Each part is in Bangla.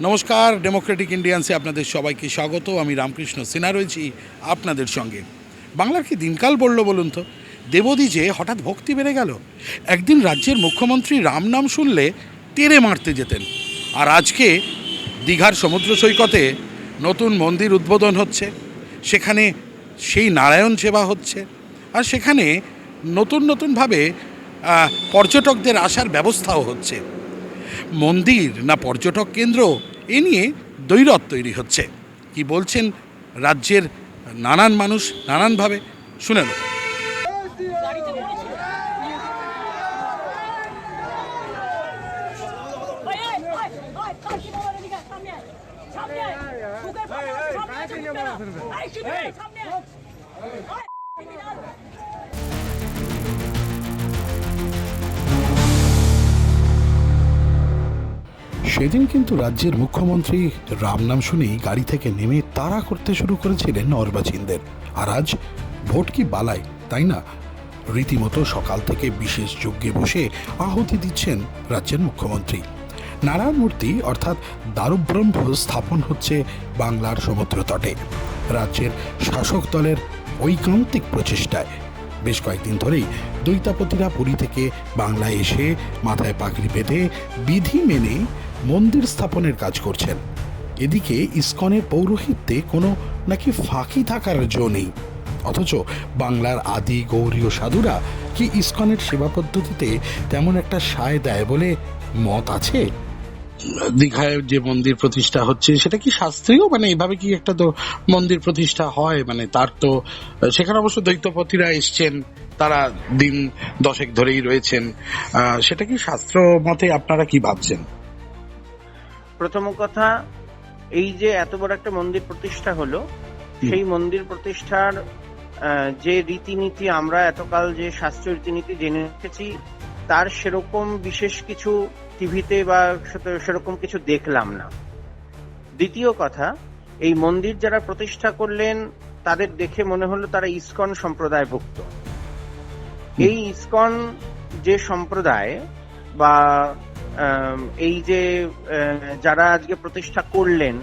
নমস্কার ডেমোক্রেটিক ইন্ডিয়ান্সে আপনাদের সবাইকে স্বাগত। আমি রামকৃষ্ণ সিনহা রয়েছি আপনাদের সঙ্গে। বাংলার কি দিনকাল বলল বলুন তো? দেবদ্বীজে হঠাৎ ভক্তি বেড়ে গেল। একদিন রাজ্যের মুখ্যমন্ত্রী রাম নাম শুনলে তেরে মারতে যেতেন। আর আজকে দীঘার সমুদ্র সৈকতে নতুন মন্দির উদ্বোধন হচ্ছে। সেখানে সেই নারায়ণ সেবা হচ্ছে। আর সেখানে নতুন নতুনভাবে পর্যটকদের আসার ব্যবস্থাও হচ্ছে। মন্দির না পর্যটক কেন্দ্র এ নিয়ে দৈরত তৈরি হচ্ছে কি বলছেন রাজ্যের নানান মানুষ নানানভাবে শুনে নেব সামনে সেদিন কিন্তু রাজ্যের মুখ্যমন্ত্রী রাম নাম শুনেই গাড়ি থেকে নেমে তাড়া করতে শুরু করেছিলেন অর্বাচীনদের আর আজ ভোট কি বালাই, তাই না? রীতিমতো সকাল থেকে বিশেষ যজ্ঞে বসে আহুতি দিচ্ছেন রাজ্যের মুখ্যমন্ত্রী। নারায়ণ মূর্তি অর্থাৎ দারুব্রহ্ম স্থাপন হচ্ছে বাংলার সমুদ্র তটে। রাজ্যের শাসক দলের ঐকান্তিক প্রচেষ্টায়। বেশ কয়েকদিন ধরেই দৈতাপতিরা পুরী থেকে বাংলায় এসে মাথায় পাগড়ি বেঁধে বিধি মেনে মন্দির স্থাপনের কাজ করছেন। এদিকে ইস্কনের পৌরোহিত্যে কোনো নাকি ফাঁকি থাকার জো নেই। অথচ বাংলার আদি গৌরীয় সাধুরা কি ইস্কনের সেবা পদ্ধতিতে তেমন একটা সায় দেয় বলে মত আছে? দীঘায় যে মন্দির প্রতিষ্ঠা হচ্ছে, সেটা কি শাস্ত্রীয়? মানে এভাবে কি একটা তো মন্দির প্রতিষ্ঠা হয়? মানে তার তো, সেখানে অবশ্য দৈত্যপতিরা এসছেন, তারা দিন দশেক ধরেই রয়েছেন। সেটা কি শাস্ত্র মতে আপনারা কি ভাবছেন? প্রথম কথা এই যে এত বড় একটা মন্দির প্রতিষ্ঠা হলো সেই মন্দির প্রতিষ্ঠার যে রীতিনীতি আমরা এতকাল যে শাস্ত্রীয় রীতিনীতি জেনে রেখেছি তার সেরকম বিশেষ কিছু টিভিতে বা সেরকম কিছু দেখলাম না। দ্বিতীয় কথা এই মন্দির যারা প্রতিষ্ঠা করলেন তাদের দেখে মনে হলো তারা ইসকন সম্প্রদায়ভুক্ত। এই ইসকন যে সম্প্রদায় বা এই যে যারা আজকে প্রতিষ্ঠা করলেন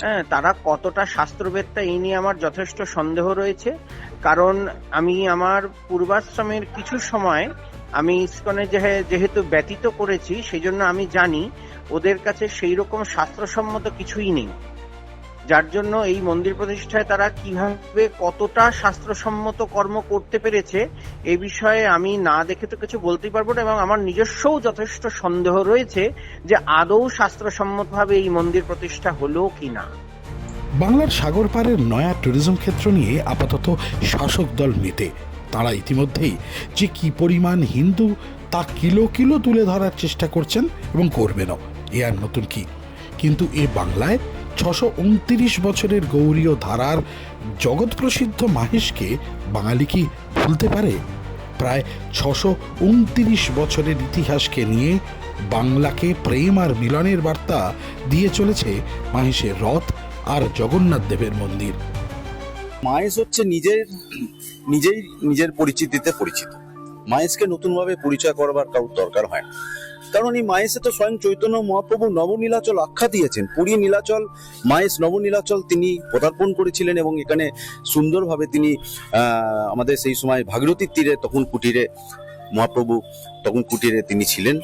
হ্যাঁ, তারা কতটা শাস্ত্রবেদটা এই নিয়ে আমার যথেষ্ট সন্দেহ রয়েছে। কারণ আমি আমার পূর্বাশ্রমের কিছু সময় আমি ইস্কনে যেহে- যেহেতু ব্যতীত করেছি সেই জন্য আমি জানি ওদের কাছে সেই রকম শাস্ত্রসম্মত কিছুই নেই। যার জন্য এই মন্দির প্রতিষ্ঠায় তারা কীভাবে কতটা শাস্ত্রসম্মত কর্ম করতে পেরেছে, এ বিষয়ে আমি না দেখে তো কিছু বলতেই পারব না এবং আমার নিজস্বও যথেষ্ট সন্দেহ রয়েছে যে আদৌ শাস্ত্রসম্মতভাবে এই মন্দির প্রতিষ্ঠা হলো কি না বাংলার সাগর পাড়ের নয়া ট্যুরিজম ক্ষেত্র নিয়ে আপাতত শাসক দল মেতে। তারা ইতিমধ্যেই যে কি পরিমাণ হিন্দু, তা কিলো কিলো তুলে ধরার চেষ্টা করছেন এবং করবেনও। এ আর নতুন কি? কিন্তু এ বাংলায় ছশো উনত্রিশ বছরের গৌরীয় ধারার জগৎ প্রসিদ্ধ মাহেশকে বাঙালি কি ভুলতে পারে? প্রায় ছশো উনত্রিশ বছরের ইতিহাসকে নিয়ে বাংলাকে প্রেম আর মিলনের বার্তা দিয়ে চলেছে মাহেশের রথ আর জগন্নাথ দেবের মন্দির। মায়েস হচ্ছে নিজের, নিজেই নিজের পরিচিতিতে পরিচিত। মায়েসকে নতুনভাবে পরিচয় করবার কারোর দরকার হয় না। কারণ এই মায়েসে তো স্বয়ং চৈতন্য মহাপ্রভু নবনীলাচল আখ্যা দিয়েছেন। পুরী নীলাচল মায়েস নবনীলাচল তিনি পদার্পণ করেছিলেন এবং এখানে সুন্দরভাবে তিনি আমাদের সেই সময় ভাগীরথীর তীরে তখন কুটিরে, মহাপ্রভু তখন কুটিরে তিনি ছিলেন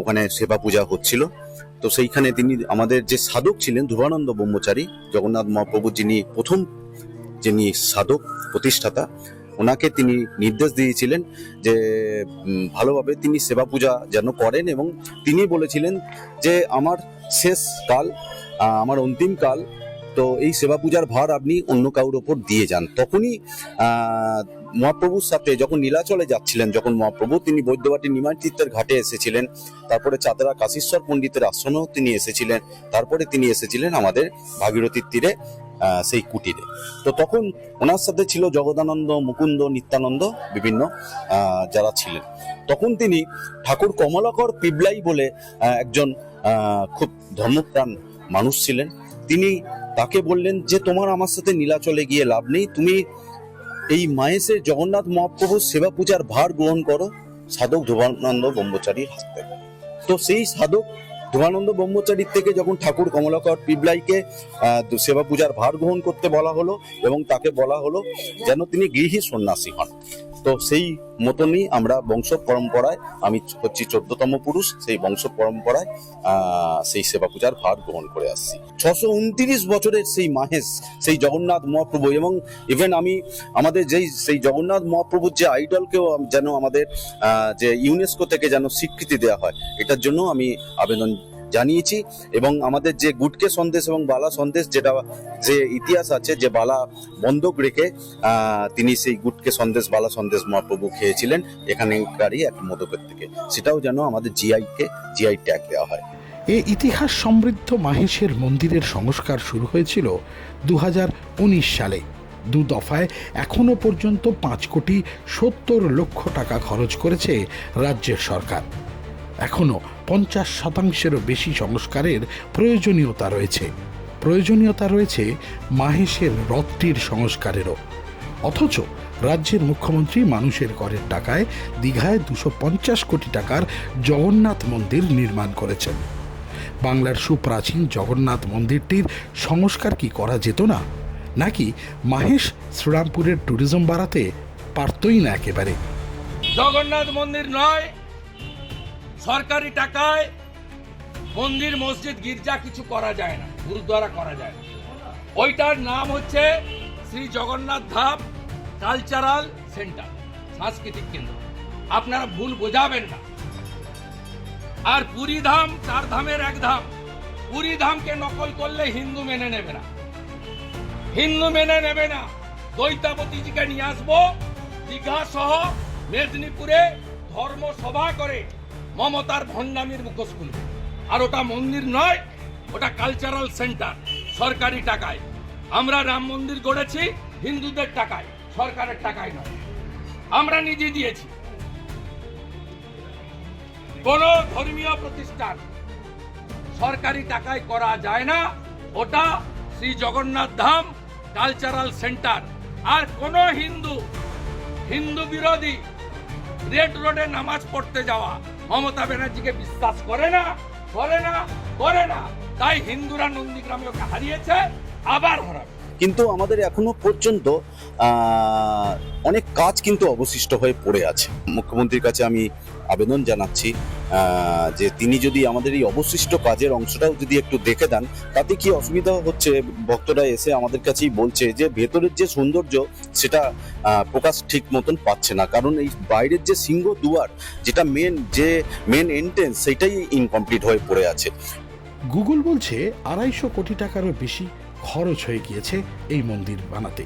ওখানে সেবা পূজা হচ্ছিল। তো সেইখানে তিনি আমাদের যে সাধক ছিলেন, ধ্রুবানন্দ ব্রহ্মচারী, জগন্নাথ মহাপ্রভু যিনি প্রথম যিনি সাধক, প্রতিষ্ঠাতা ওনাকে তিনি নির্দেশ দিয়েছিলেন যে ভালোভাবে তিনি সেবা পূজা যেন করেন এবং তিনি বলেছিলেন যে, আমার শেষ কাল আমার অন্তিম কাল, তো এই সেবা পূজার ভার আপনি অন্য কারোর ওপর দিয়ে যান। তখনই মহাপ্রভুর সাথে যখন নীলাচলে যাচ্ছিলেন, যখন মহাপ্রভু তিনি বৈদ্যবাটি নিমাতীর্থের ঘাটে এসেছিলেন, তারপরে চাতরা কাশীশ্বর পণ্ডিতের আশ্রমেও তিনি এসেছিলেন, তারপরে তিনি এসেছিলেন আমাদের ভাগীরথীর তীরে। সেই কুটিরে। তো তখন ওনার সাথে ছিল জগদানন্দ, মুকুন্দ, নিত্যানন্দ বিভিন্ন যারা ছিলেন। তখন তিনি ঠাকুর কমলাকর পিবলাই বলে একজন খুব ধর্মপ্রাণ মানুষ ছিলেন। তিনি তাকে বললেন যে, তোমার আমার সাথে নীলাচলে গিয়ে লাভ নেই। তুমি এই মায়েসের জগন্নাথ মহাপ্রভুর সেবা পূজার ভার গ্রহণ করো। সাধক ধ্রুবানন্দ ব্রহ্মচারীর হাত। থেকে তো সেই সাধক ধুমানন্দ ব্রহ্মচারীর থেকে যখন ঠাকুর কমলাকর পিবলাইকে সেবা পূজার ভার গ্রহণ করতে বলা হলো এবং তাকে বলা হলো যেন তিনি গৃহী সন্ন্যাসী হন। তো সেই মতনই আমরা বংশ পরম্পরায়, আমি হচ্ছি চোদ্দতম পুরুষ, সেই বংশ পরম্পরায় সেই সেবা পূজার ভার গ্রহণ করে আসছি। ছশো উনত্রিশ বছরের সেই মাহেশ, সেই জগন্নাথ মহাপ্রভু এবং ইভেন আমি আমাদের যেই, সেই জগন্নাথ মহাপ্রভুর যে আইডলকেও যেন আমাদের যে ইউনেস্কো থেকে যেন স্বীকৃতি দেওয়া হয়, এটার জন্য আমি আবেদন জানিয়েছি এবং আমাদের যে গুটকে সন্দেশ এবং বালা সন্দেশ যেটা, যে ইতিহাস আছে, যে বালা বন্ধক রেখে তিনি সেই গুটকে সন্দেশ, বালা সন্দেশ মহাপ্রভু খেয়েছিলেন, এখানেকারই এক মোদকের থেকে। সেটাও যেন আমাদের জিআইকে জিআই ট্যাগ দেওয়া হয়। এ ইতিহাস সমৃদ্ধ মাহেশের মন্দিরের সংস্কার শুরু হয়েছিল দু হাজার উনিশ সালে। দু দফায় এখনও পর্যন্ত পাঁচ কোটি সত্তর লক্ষ টাকা খরচ করেছে রাজ্যের সরকার। এখনও পঞ্চাশ শতাংশেরও বেশি সংস্কারের প্রয়োজনীয়তা রয়েছে। প্রয়োজনীয়তা রয়েছে মাহেশের রথটির সংস্কারেরও। অথচ রাজ্যের মুখ্যমন্ত্রী মানুষের করের টাকায় দীঘায় দুশো পঞ্চাশ কোটি টাকার জগন্নাথ মন্দির নির্মাণ করেছেন। বাংলার সুপ্রাচীন জগন্নাথ মন্দিরটির সংস্কার কি করা যেত না? নাকি মাহেশ শ্রীরামপুরের ট্যুরিজম বাড়াতে পারতই না একেবারে? জগন্নাথ মন্দির নয় সরকারি টাকায় মন্দির, মসজিদ, গির্জা কিছু করা যায় না, গুরুদ্বারা করা যায় না। ওইটার নাম হচ্ছে শ্রী জগন্নাথ ধাম কালচারাল সেন্টার, সাংস্কৃতিক কেন্দ্র। আপনারা ভুল বোঝাবেন না। আর পুরী ধাম, চার ধামের এক ধাম। পুরী ধামকে নকল করলে হিন্দু মেনে নেবে না। হিন্দু মেনে নেবে না। দৈতাপতিজিকে নিয়ে আসব, দীঘা সহ মেদিনীপুরে ধর্ম সভা করে মমতার ভণ্ডামির মুখোশ খুলবে। আর ওটা মন্দির নয়, ওটা কালচারাল সেন্টার সরকারি টাকায়। আমরা রাম মন্দির গড়েছি হিন্দুদের টাকায়, সরকারের টাকায় নয়। আমরা নিজে দিয়েছি। কোন ধর্মীয় প্রতিষ্ঠান সরকারি টাকায় করা যায় না। ওটা শ্রী জগন্নাথ ধাম কালচারাল সেন্টার আর কোন হিন্দু হিন্দু বিরোধী রেড রোডে নামাজ পড়তে যাওয়া মমতা ব্যানার্জিকে বিশ্বাস করে না করে না করে না। তাই হিন্দুরা নন্দীগ্রামে ওকে হারিয়েছে, আবার হারাবে। কিন্তু আমাদের এখনও পর্যন্ত অনেক কাজ কিন্তু অবশিষ্ট হয়ে পড়ে আছে। মুখ্যমন্ত্রীর কাছে আমি আবেদন জানাচ্ছি যে তিনি যদি আমাদের এই অবশিষ্ট কাজের অংশটাও যদি একটু দেখে দেন, তাতে কি অসুবিধা হচ্ছে? ভক্তরা এসে আমাদের কাছেই বলছে যে ভেতরের যে সৌন্দর্য, সেটা প্রকাশ ঠিক মতন পাচ্ছে না। কারণ এই বাইরের যে সিংহ দুয়ার, যেটা মেন যে মেন এন্ট্রেন্স সেটাই ইনকমপ্লিট হয়ে পড়ে আছে। গুগল বলছে, আড়াইশো কোটি টাকারও বেশি খরচ হয়ে গিয়েছে এই মন্দির বানাতে।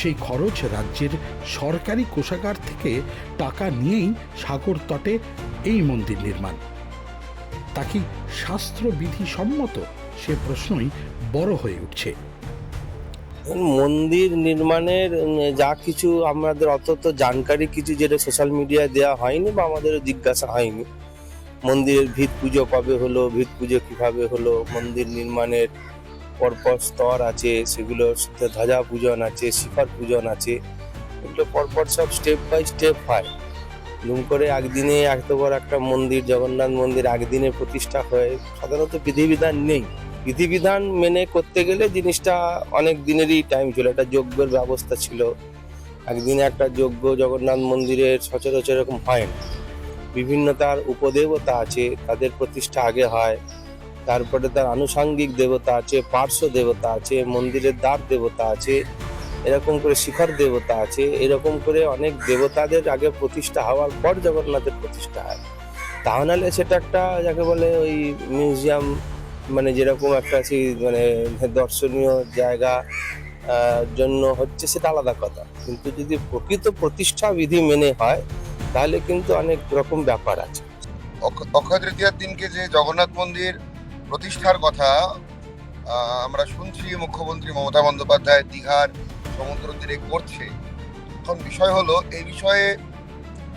সেই খরচ রাজ্যের সরকারি কোষাগার থেকে টাকা নিয়েই সাগর তটে এই মন্দির নির্মাণ। তা কি শাস্ত্রবিধি সম্মত? সে প্রশ্নই বড় হয়ে উঠছে। মন্দির নির্মাণের যা কিছু আমাদের অত তো জানকারি কিছু যেটা সোশ্যাল মিডিয়ায় দেওয়া হয়নি বা আমাদেরও জিজ্ঞাসা হয়নি। মন্দিরের ভিত পুজো কবে হলো, ভিত পুজো কীভাবে হলো, মন্দির নির্মাণের পরপর স্তর আছে সেগুলোর সাথে ধ্বজা পূজন আছে, শিখর পূজন আছে, এগুলো পরপর সব স্টেপ বাই স্টেপ হয়। দুম করে একদিনে এত বড় একটা মন্দির, জগন্নাথ মন্দির একদিনে প্রতিষ্ঠা হয়ে, সাধারণত বিধিবিধান নেই। বিধিবিধান মেনে করতে গেলে জিনিসটা অনেক দিনেরই টাইম ছিল একটা যজ্ঞের ব্যবস্থা ছিল। একদিনে একটা যজ্ঞ জগন্নাথ মন্দিরের সচরাচর এরকম হয় না। বিভিন্ন তার উপদেবতা আছে, তাদের প্রতিষ্ঠা আগে হয়। তারপরে তার আনুষাঙ্গিক দেবতা আছে, পার্শ্ব দেবতা আছে, মন্দিরের দ্বার দেবতা আছে, এরকম করে শিখর দেবতা আছে, এরকম করে অনেক দেবতাদের আগে প্রতিষ্ঠা হওয়ার পর জগন্নাথের প্রতিষ্ঠা হয়। তা নাহলে সেটা একটা যাকে বলে ওই মিউজিয়াম মানে যেরকম একটা সেই মানে দর্শনীয় জায়গা জন্য হচ্ছে সেটা আলাদা কথা। কিন্তু যদি প্রকৃত প্রতিষ্ঠা বিধি মেনে হয়, তাহলে কিন্তু অনেক রকম ব্যাপার আছে। অক্ষয় তৃতীয়ার দিনকে যে জগন্নাথ মন্দির প্রতিষ্ঠার কথা আমরা শুনছি মুখ্যমন্ত্রী মমতা বন্দ্যোপাধ্যায় দীঘার সমুদ্র তীরে করছে এখন বিষয় হলো, এই বিষয়ে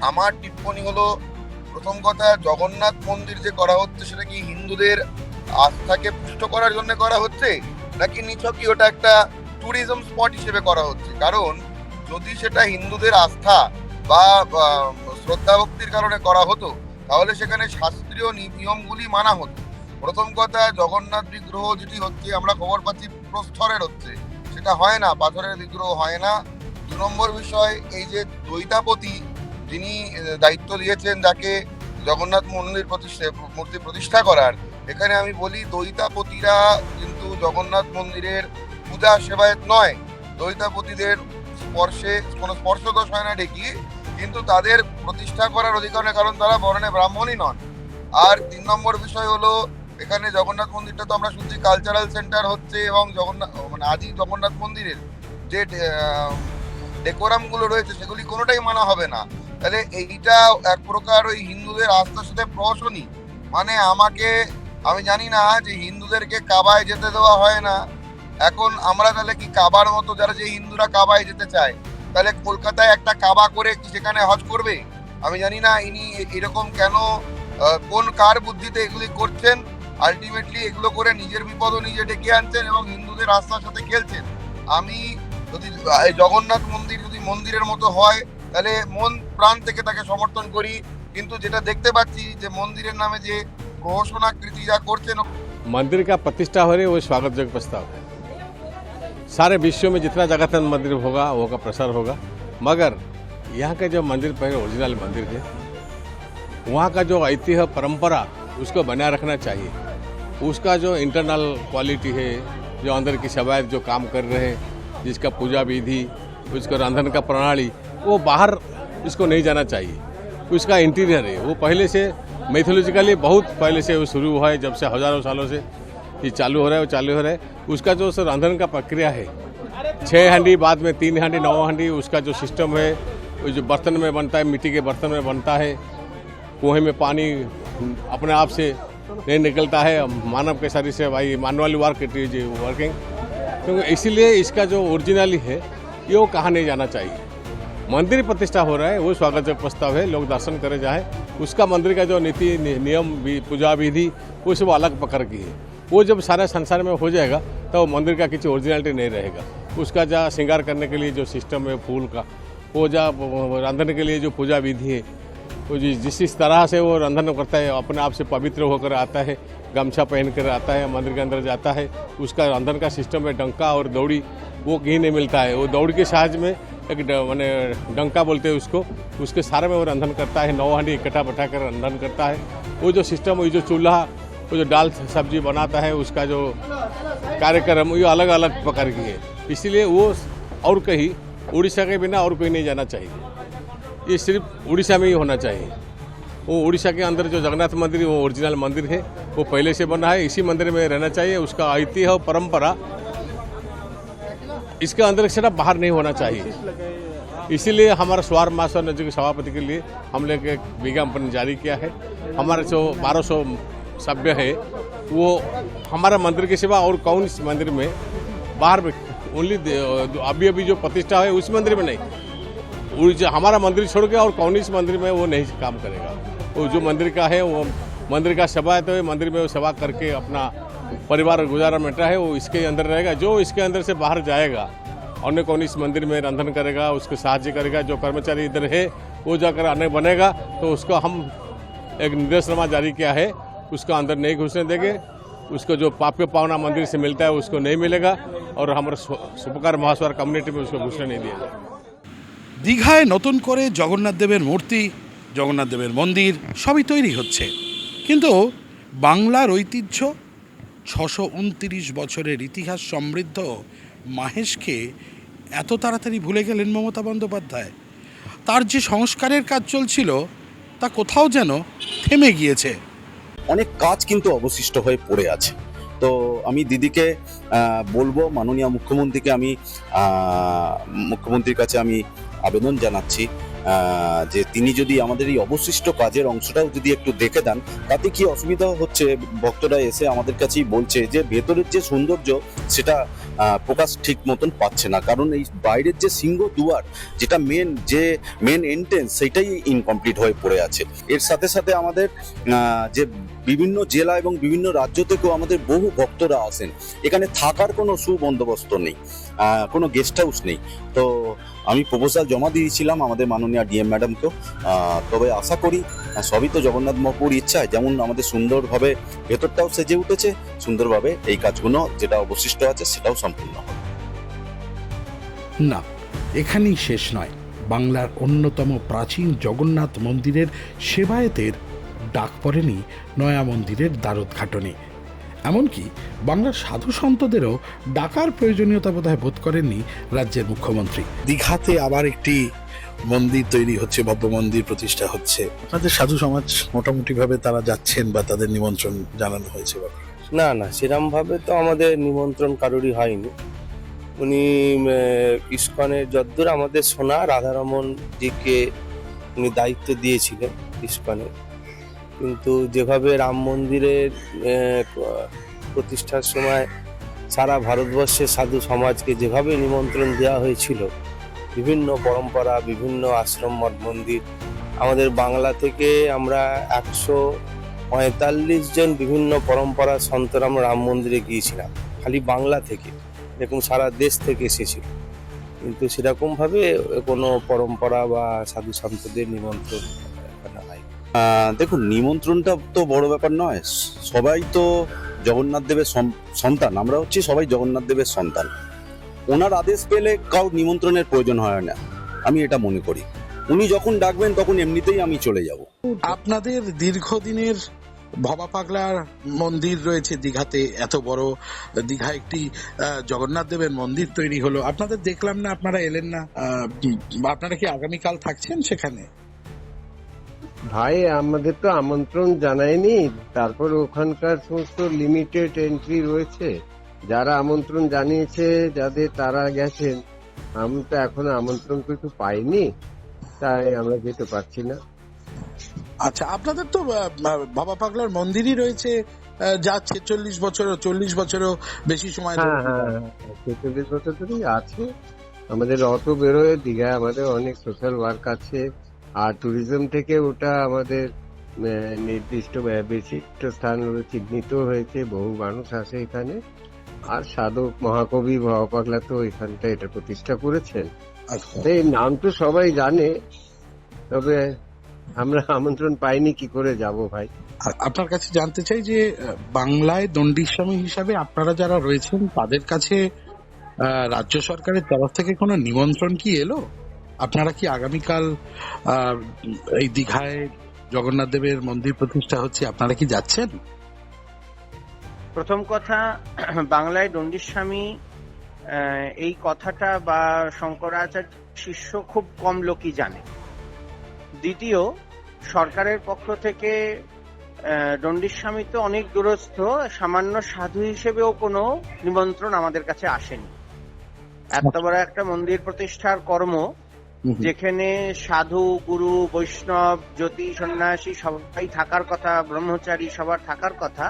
আমার টিপ্পণী হলো, প্রথম কথা, জগন্নাথ মন্দির যে করা হচ্ছে, সেটা কি হিন্দুদের আস্থাকে পুষ্ট করার জন্য করা হচ্ছে? নাকি নিছকই ওটা একটা ট্যুরিজম স্পট হিসেবে করা হচ্ছে? কারণ, যদি সেটা হিন্দুদের আস্থা বা শ্রদ্ধা ভক্তির কারণে করা হতো, তাহলে সেখানে শাস্ত্রীয় নিয়মগুলি মানা হতো। প্রথম কথা, জগন্নাথ বিগ্রহ যেটি হচ্ছে, আমরা খবর পাচ্ছি প্রস্তরের হচ্ছে। সেটা হয় না, পাথরের বিগ্রহ হয় না। দু নম্বর বিষয়, এই যে দৈতাপতি যিনি দায়িত্ব দিয়েছেন যাকে জগন্নাথ মন্দির প্রতিষ্ঠা, মূর্তি প্রতিষ্ঠা করার, এখানে আমি বলি দৈতাপতিরা কিন্তু জগন্নাথ মন্দিরের পূজা সেবায়ত নয়। দৈতাপতিদের স্পর্শে, কোনো স্পর্শদোষ হয় না ঠিকই, কিন্তু তাদের প্রতিষ্ঠা করার অধিকার কারণ তারা বরণে ব্রাহ্মণই নন। আর তিন নম্বর বিষয় হলো এখানে জগন্নাথ মন্দিরটা তো আমরা শুনছি কালচারাল সেন্টার হচ্ছে এবং জগন্নাথ মানে আজই জগন্নাথ মন্দিরের যে ডেকোরামগুলো রয়েছে সেগুলি কোনোটাই মানা হবে না। তাহলে এইটা এক প্রকার ওই হিন্দুদের আস্থার সাথে প্রহসনই। মানে আমাকে, আমি জানি না যে হিন্দুদেরকে কাবায় যেতে দেওয়া হয় না। এখন আমরা তাহলে কি কাবার মতো যারা যে হিন্দুরা কাবায় যেতে চায়, তাহলে কলকাতায় একটা কাবা করে সেখানে হজ করবে? আমি জানি না ইনি এরকম কেন কোন কার বুদ্ধিতে এগুলি করছেন। আলটিমেটলি এগুলো করে নিজের বিপদও নিজে ডেকে আনছেন এবং হিন্দুদের আস্থার সাথে খেলছেন আমি যদি আহ, এই জগন্নাথ মন্দির যদি মন্দিরের মতো হয় তাহলে মন প্রাণ থেকে তাকে সমর্থন করি কিন্তু যেটা দেখতে পাচ্ছি যে মন্দিরের নামে যে প্রহসনাকৃতি যা করছেন मंदिर का प्रतिष्ठा हो रही है वो स्वागत योग्य प्रस्ताव है सारे विश्व में जितना जगत मंदिर होगा वो का प्रसार होगा मगर यहाँ का जो मंदिर पहले ओरिजिनल मंदिर है वहाँ का जो ऐतिह्य परंपरा उसको बनाए रखना चाहिए। उसका जो इंटरनल क्वालिटी है, जो अंदर की सवायद जो काम कर रहे हैं, जिसका पूजा विधि, उसका रंधन का प्रणाली, वो बाहर इसको नहीं जाना चाहिए। उसका इंटीरियर है। वो पहले से मैथोलॉजिकली बहुत पहले से वो शुरू हुआ है, जब से हज़ारों सालों से ये चालू हो रहा है, वो चालू हो रहा है। उसका जो रंधन का प्रक्रिया है छः हांडी बाद में तीन हांडी, नौ हांडी, उसका जो सिस्टम है, वो जो बर्तन में बनता है, मिट्टी के बर्तन में बनता है, कुएँ में पानी अपने आप से नहीं निकलता है। मानव के शरीर से भाई, मानवाली वर्क इट इज़ वर्किंग क्योंकि इसीलिए इसका जो ओरिजिनली है, ये वो कहाँ नहीं जाना चाहिए। मंदिर प्रतिष्ठा हो रहा है, वो स्वागत का प्रस्ताव है, लोग दर्शन करे जाए, उसका मंदिर का जो नीति नियम, वि- पूजा विधि, वो सब अलग प्रकार की है। वो जब सारे संसार में हो जाएगा तो मंदिर का किसी ओरिजिनलिटी नहीं रहेगा। उसका जहाँ श्रृंगार करने के लिए जो सिस्टम है, फूल का, वो जहाँ रंधन के लिए जो पूजा विधि है वो जिस जिस तरह से वो रंधन करता है, अपने आप से पवित्र होकर आता है, गमछा पहन कर आता है, मंदिर के अंदर जाता है, उसका रंधन का सिस्टम है, डंका और दौड़ी, वो कहीं नहीं मिलता है। वो दौड़ के साहज में एक मैंने डंका बोलते हैं उसको, उसके सारे में वो रंधन करता है, नौ हांडी इकट्ठा बैठा कर रंधन करता है। वो जो सिस्टम वो जो चूल्हा, वो जो दाल सब्ज़ी बनाता है, उसका जो कार्यक्रम ये अलग अलग प्रकार की है। इसीलिए वो और कहीं, उड़ीसा के बिना और कोई नहीं जाना चाहिए। ये सिर्फ़ उड़ीसा में ही होना चाहिए। वो उड़ीसा के अंदर जो जगन्नाथ मंदिर वो ओरिजिनल मंदिर है, वो पहले से बना है, इसी मंदिर में रहना चाहिए, उसका ऐतिह्य और परंपरा इसके अंदर से बाहर नहीं होना चाहिए। इसीलिए हमारा स्वार मास्टर नज़र के सभापति के लिए हम लोग एक विज्ञापन जारी किया है। हमारे जो बारह सौ सभ्य है, वो हमारा मंदिर के सिवा और कौन इस मंदिर में बाहर में ओनली अभी अभी जो प्रतिष्ठा है, उस मंदिर में नहीं। हमारा मंदिर छोड़ के और कौन इस मंदिर में वो नहीं काम करेगा। वो जो मंदिर का है, वो मंदिर का सेवा है तो मंदिर में वो सेवा करके अपना परिवार गुजारा मेटा है, वो इसके अंदर रहेगा। जो इसके अंदर से बाहर जाएगा, अन्य कौन इस मंदिर में रंधन करेगा, उसके साहाଯ୍य करेगा, जो कर्मचारी इधर है, वो जाकर अन्य बनेगा तो उसको हम एक निर्देशनामा जारी किया है, उसका अंदर नहीं घुसने देंगे, उसको जो पाप्य पावना मंदिर से मिलता है, उसको नहीं मिलेगा, और हमारे सुपकार महास्वार कम्युनिटी में उसको घुसने नहीं दिया जाएगा দীঘায় নতুন করে জগন্নাথ দেবের মূর্তি, জগন্নাথ দেবের মন্দির সবই তৈরি হচ্ছে। কিন্তু বাংলার ঐতিহ্য, ছশো উনতিরিশ বছরের ইতিহাস সমৃদ্ধ মাহেশকে এত তাড়াতাড়ি ভুলে গেলেন মমতা বন্দ্যোপাধ্যায়? তার যে সংস্কারের কাজ চলছিল, তা কোথাও যেন থেমে গিয়েছে। অনেক কাজ কিন্তু অবশিষ্ট হয়ে পড়ে আছে। তো আমি দিদিকে বলব, মাননীয় মুখ্যমন্ত্রীকে আমি মুখ্যমন্ত্রীর কাছে আমি আবেদন জানাচ্ছি যে তিনি যদি আমাদের এই অবশিষ্ট কাজের অংশটাও যদি একটু দেখে দেন, তাতে কি অসুবিধা হচ্ছে? ভক্তরা এসে আমাদের কাছেই বলছে যে ভেতরের যে সৌন্দর্য, সেটা প্রকাশ ঠিক মতন পাচ্ছে না। কারণ এই বাইরের যে সিংহ দুয়ার, যেটা মেন যে মেন এন্ট্রেন্স সেটাই ইনকমপ্লিট হয়ে পড়ে আছে। এর সাথে সাথে আমাদের যে বিভিন্ন জেলা এবং বিভিন্ন রাজ্য থেকেও আমাদের বহু ভক্তরা আসেন। এখানে থাকার কোনো সুবন্দোবস্ত নেই কোনো গেস্ট হাউস নেই। তো আমি প্রপোজাল জমা দিয়েছিলাম আমাদের মাননীয় ডিএম ম্যাডামকেও তবে আশা করি সবই তো জগন্নাথ মহাপুর ইচ্ছায়। যেমন আমাদের সুন্দরভাবে ভেতরটাও সেজে উঠেছে, সুন্দরভাবে এই কাজগুলো যেটা অবশিষ্ট আছে সেটাও সম্পূর্ণ হবে। না, এখানেই শেষ নয়। বাংলার অন্যতম প্রাচীন জগন্নাথ মন্দিরের সেবায়েতের ডাক পড়েনি নয়া মন্দিরের দ্বারোদ্ঘাটনে এমনকি বাংলার সাধু সন্তদেরও ডাকার প্রয়োজনীয়তা বোধহয় বোধ করেননি রাজ্যের মুখ্যমন্ত্রী। দীঘাতে আবার একটি মন্দির তৈরি হচ্ছে ভব্য মন্দির প্রতিষ্ঠা হচ্ছে। আপনাদের সাধু সমাজ মোটামুটিভাবে তারা যাচ্ছেন বা তাদের নিমন্ত্রণ জানানো হয়েছে না না সেরম ভাবে তো আমাদের নিমন্ত্রণ কারোরই হয়নি। উনি ইস্কনের যদ্দূর আমাদের সোনা রাধারমন জিকে উনি দায়িত্ব দিয়েছিলেন ইস্কনে। কিন্তু যেভাবে রাম মন্দিরের প্রতিষ্ঠার সময় সারা ভারতবর্ষের সাধু সমাজকে যেভাবে নিমন্ত্রণ দেওয়া হয়েছিল, বিভিন্ন পরম্পরা, বিভিন্ন আশ্রম, মঠ, মন্দির, আমাদের বাংলা থেকে আমরা একশো পঁয়তাল্লিশ জন বিভিন্ন পরম্পরা সন্তরা আমরা রাম মন্দিরে গিয়েছিলাম, খালি বাংলা থেকে, এরকম সারা দেশ থেকে এসেছিল। কিন্তু সেরকমভাবে কোনো পরম্পরা বা সাধু সন্তদের নিমন্ত্রণ দেখুন, নিমন্ত্রণটা তো বড় ব্যাপার নয়। সবাই তো জগন্নাথ দেবের সন্তান। আমরা হচ্ছি সবাই জগন্নাথ দেবের সন্তান। ওনার আদেশ পেলে কাউ নিমন্ত্রণের প্রয়োজন হয় না। আমি এটা মনে করি। উনি যখন ডাকবেন, তখন এমনিতেই আমি চলে যাব। আপনাদের দীর্ঘদিনের ভবা পাগলার মন্দির রয়েছে দীঘাতে, এত বড় দীঘা একটি জগন্নাথ দেবের মন্দির তৈরি হলো। আপনাদের দেখলাম না, আপনারা এলেন না। আপনারা কি আগামীকাল থাকছেন সেখানে? ভাই আমাদের তো আমন্ত্রণ জানায়নি। তারপর ওখানকার সমস্ত লিমিটেড এন্ট্রি রয়েছে। যারা আমন্ত্রণ জানিয়েছে যাদের তারা গেছেন আমি তো এখনও আমন্ত্রণ কিছু পাইনি তাই আমরা যেতে পারছি না। আচ্ছা আপনাদের তো বাবা পাগলার মন্দিরই রয়েছে যা ছেচল্লিশ বছরও চল্লিশ বছরও বেশি সময় ধরে। হ্যাঁ হ্যাঁ ছেচল্লিশ বছর ধরেই আছে। আমাদের অটো বেরোয় দীঘায় আমাদের অনেক সোশ্যাল ওয়ার্ক আছে। আর ট্যুরিজম থেকে ওটা আমাদের নির্দিষ্ট বিশিষ্ট স্থান চিহ্নিত হয়েছে। বহু মানুষ আসে এখানে। আর সাধক মহাকবি ভবাপাগলা তো এখানটা এটা প্রতিষ্ঠা করেছেন। আচ্ছা। এই নাম তো সবাই জানে তবে আমরা আমন্ত্রণ পাইনি কি করে যাব ভাই। আপনার কাছে জানতে চাই যে বাংলায় দণ্ডিস্বামী হিসাবে আপনারা যারা রয়েছেন তাদের কাছে রাজ্য সরকারের তরফ থেকে কোনো নিমন্ত্রণ কি এলো? আপনারা কি আগামীকাল এই দীঘায় জগন্নাথ দেবের মন্দির প্রতিষ্ঠা হচ্ছে, আপনারা কি যাচ্ছেন? প্রথম কথা, বাংলায় দণ্ডিস্বামী এই কথাটা বা শঙ্করাচার্য শিষ্য খুব কম লোকই জানে। দ্বিতীয়, সরকারের পক্ষ থেকে দণ্ডিস্বামী তো অনেক দূরস্থ, সামান্য সাধু হিসেবেও কোনো নিমন্ত্রণ আমাদের কাছে আসেনি। এত বড় একটা মন্দির প্রতিষ্ঠার কর্ম যেখানে সাধু গুরু বৈষ্ণব জ্যোতি সন্ন্যাসী সবাই থাকার কথা ব্রহ্মচারী সবার থাকার কথা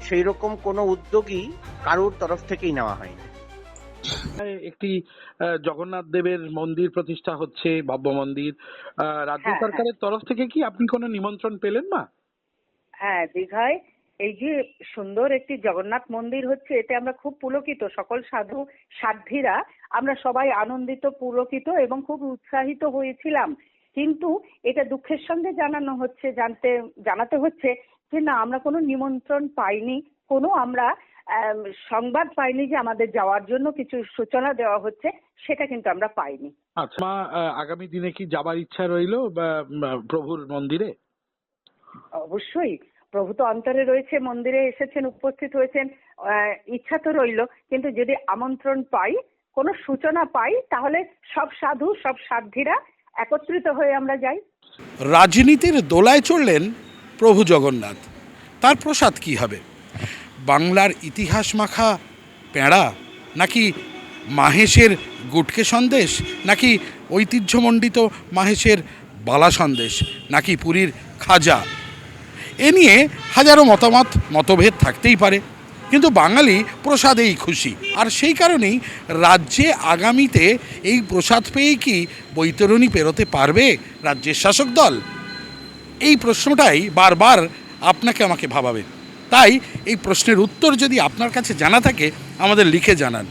সেই রকম কোনো উদ্যোগই কারুর তরফ থেকেই নেওয়া হয়নি। একটি আহ, জগন্নাথ দেবের মন্দির প্রতিষ্ঠা হচ্ছে ভব্য মন্দির। আহ, রাজ্য হ্যাঁ, সরকারের তরফ থেকে কি আপনি কোনো নিমন্ত্রণ পেলেন না হ্যাঁ দীঘায় এই যে সুন্দর একটি জগন্নাথ মন্দির হচ্ছে এতে আমরা খুব পুলকিত। সকল সাধু সাধ্বীরা আমরা সবাই আনন্দিত পুলকিত এবং খুব উৎসাহিত হয়েছিলাম। কিন্তু এটা দুঃখের সঙ্গে জানানো হচ্ছে জানতে জানাতে হচ্ছে যে না আমরা কোনো নিমন্ত্রণ পাইনি। কোনো আমরা আম, সংবাদ পাইনি যে আমাদের যাওয়ার জন্য কিছু সূচনা দেওয়া হচ্ছে সেটা কিন্তু আমরা পাইনি। আচ্ছা। মা আগামী দিনে কি যাবার ইচ্ছা রইল প্রভুর মন্দিরে? অবশ্যই। প্রভু তো অন্তরে রয়েছে মন্দিরে এসেছেন উপস্থিত হয়েছেন ইচ্ছা তো রইল। কিন্তু যদি আমন্ত্রণ পাই কোনো সূচনা পাই, তাহলে সব সাধু, সব সাধ্যীরা একত্রিত হয়ে আমরা যাই। রাজনীতির দোলায় চড়লেন প্রভু জগন্নাথ। তার প্রসাদ কি হবে? বাংলার ইতিহাস মাখা পেঁড়া নাকি মাহেশের গুটকে সন্দেশ নাকি ঐতিহ্যমণ্ডিত মাহেশের বালা সন্দেশ নাকি পুরীর খাজা? এ নিয়ে হাজারো মতামত, মতভেদ থাকতেই পারে। কিন্তু বাঙালি প্রসাদেই খুশি। আর সেই কারণেই রাজ্যে আগামীতে এই প্রসাদ পেয়েই কি বৈতরণী পেরোতে পারবে রাজ্যের শাসক দল? এই প্রশ্নটাই বারবার আপনাকে আমাকে ভাবাবে। তাই এই প্রশ্নের উত্তর যদি আপনার কাছে জানা থাকে, আমাদের লিখে জানান।